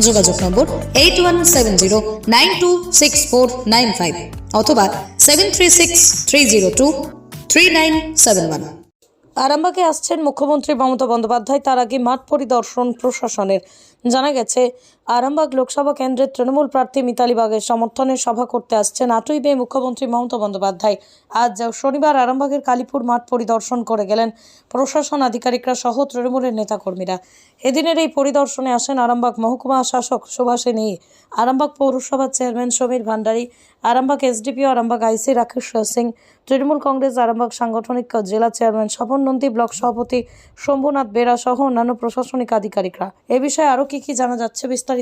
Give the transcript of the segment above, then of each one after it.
যোগাযোগ number eight one seven zero nine two six four nine five অথবা seven three six three zero two three nine seven one আরামবাগে আসছেন মুখ্যমন্ত্রী মমতা বন্দ্যোপাধ্যায়, তার আগে মাঠ পরিদর্শন প্রশাসনের। জানা গেছে আরামবাগ লোকসভা কেন্দ্রের তৃণমূল প্রার্থী মিতালি বাগের সমর্থনে সভা করতে আসছেন আটই মে মুখ্যমন্ত্রী মমতা বন্দ্যোপাধ্যায়। আজ শনিবার আরামবাগের কালীপুর মাঠ পরিদর্শন করে গেলেন প্রশাসন আধিকারিকরা সহ তৃণমূলের নেতাকর্মীরা। এদিনের এই পরিদর্শনে আসেন আরামবাগ মহকুমা শাসক সুভাষিনী আরামবাগ পৌরসভার chairman Samir Bhandari, Arambagh SDPO Arambagh IC Rakesh Singh, Trinamool Congress Arambagh সাংগঠনিক জেলা চেয়ারম্যান স্বপন নন্দী, ব্লক সভাপতি শম্ভুনাথ বেরা সহ অন্যান্য প্রশাসনিক আধিকারিকরা। এ বিষয়ে আরও কি কি জানা যাচ্ছে বিস্তারিত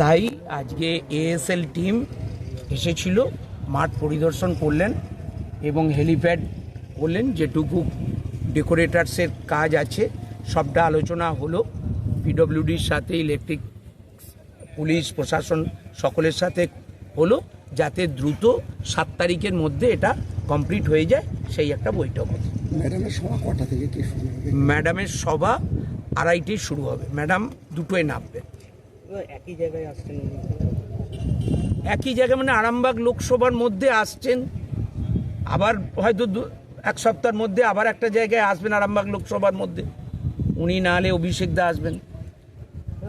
তাই আজকে এএসএল টিম এসেছিল, মাঠ পরিদর্শন করলেন এবং হেলিপ্যাড করলেন, যেটুকু ডেকোরেটার্সের কাজ আছে, সবটা আলোচনা হলো। পিডব্লিউডির সাথে ইলেকট্রিক পুলিশ প্রশাসন সকলের সাথে হলো যাতে দ্রুত সাত তারিখের মধ্যে এটা কমপ্লিট হয়ে যায় সেই একটা বৈঠক হবে। ম্যাডামের সভা কটা থেকে কি শুরু হবে? ম্যাডামের সভা আড়াইটেই শুরু হবে। ম্যাডাম দুটোয় নামবে। একই জায়গায় আসছেন একই জায়গায় মানে আরামবাগ লোকসভার মধ্যে আসছেন। আবার হয়তো দু- এক সপ্তাহের মধ্যে আবার একটা জায়গায় আসবেন আরামবাগ লোকসভার মধ্যে। উনি না হলে অভিষেক দা আসবেন।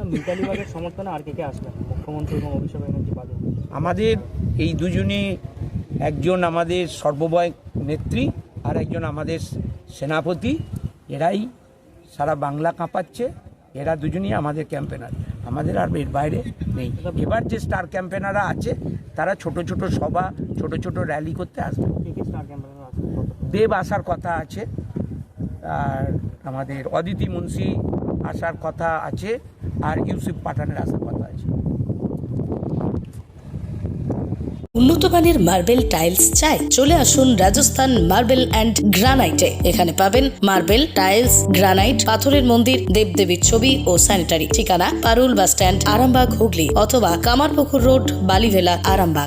মিতালি বাগের সমর্থনে আর কে কে আসবেন মুখ্যমন্ত্রী এবং অভিষেক ব্যানার্জি বাদে আমাদের এই দুজনে একজন আমাদের সর্বময় নেত্রী আর একজন আমাদের সেনাপতি। এরাই সারা বাংলা কাঁপাচ্ছে। এরা দুজনই আমাদের ক্যাম্পেনার। আমাদের আর এর বাইরে নেই। এবার যে স্টার ক্যাম্পেনাররা আছে তারা ছোট ছোট সভা ছোট ছোট র্যালি করতে আসবে। দেব আসার কথা আছে। আমাদের অদিতি মুন্সি আসার কথা আছে, আর ইউসুফ পাঠানের আসার কথা আছে। উন্নত মানের মার্বেল টাইলস চাই, চলে আসুন রাজস্থান মার্বেল অ্যান্ড গ্রানাইটে। এখানে পাবেন মার্বেল টাইলস, গ্রানাইট, পাথরের মন্দির, দেবদেবীর ছবি ও স্যানিটারি। ঠিকানা পারুল বাস স্ট্যান্ড, আরামবাগ হুগলি, অথবা কামারপুকুর রোড, বালিভেলা, আরামবাগ।